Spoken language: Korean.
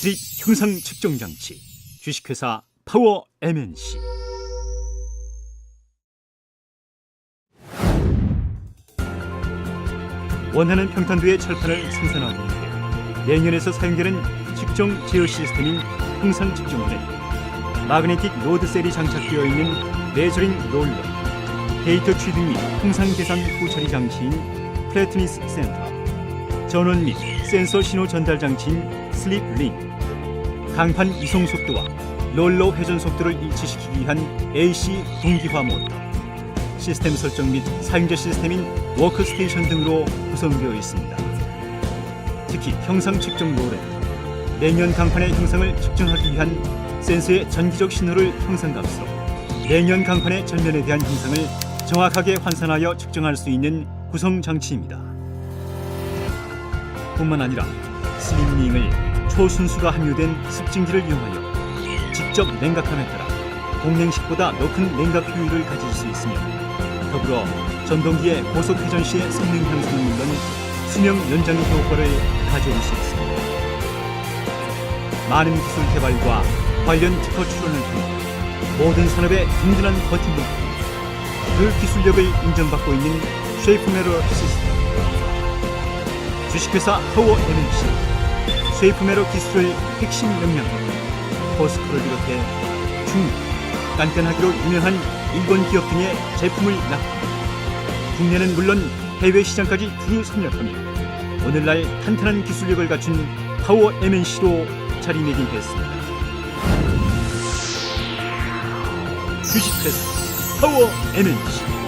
드립 형상 측정 장치 주식회사 파워 MNC 원하는 평탄도의 철판을 생산하기 위해 내년에서 사용되는 측정 제어 시스템인 형상 측정원에 마그네틱 로드 셀이 장착되어 있는 레저링 롤러, 데이터 취득 및 형상 계산 후 처리 장치인 플래트니스 센터, 전원 및 센서 신호 전달 장치인 슬립 링, 강판 이송 속도와 롤러 회전 속도를 일치시키기 위한 AC 동기화 모터, 시스템 설정 및 사용자 시스템인 워크스테이션 등으로 구성되어 있습니다. 특히 형상 측정 롤은 내년 강판의 형상을 측정하기 위한 센서의 전기적 신호를 형상값으로 내년 강판의 전면에 대한 형상을 정확하게 환산하여 측정할 수 있는 구성 장치입니다. 뿐만 아니라 슬림링을 초순수가 함유된 습증기를 이용하여 직접 냉각함에 따라 공냉식보다 높은 냉각 효율을 가질 수 있으며 더불어 전동기의 고속 회전 시의 성능 향상은 물론 수명 연장의 효과를 가져올 수 있습니다. 많은 기술 개발과 관련 특허 출원을 통해 모든 산업의 든든한 버팀목 그 기술력을 인정받고 있는 쉐이프메러 시스템 주식회사 파워 MNC 쉐이프메러 기술의 핵심 역량으로 포스코를 비롯해 중국, 깐깐하기로 유명한 일본 기업 등의 제품을 납품 국내는 물론 해외 시장까지 두루 섭렵하며 오늘날 탄탄한 기술력을 갖춘 파워 MNC로 자리매김했습니다. 주식회사 파워 MNC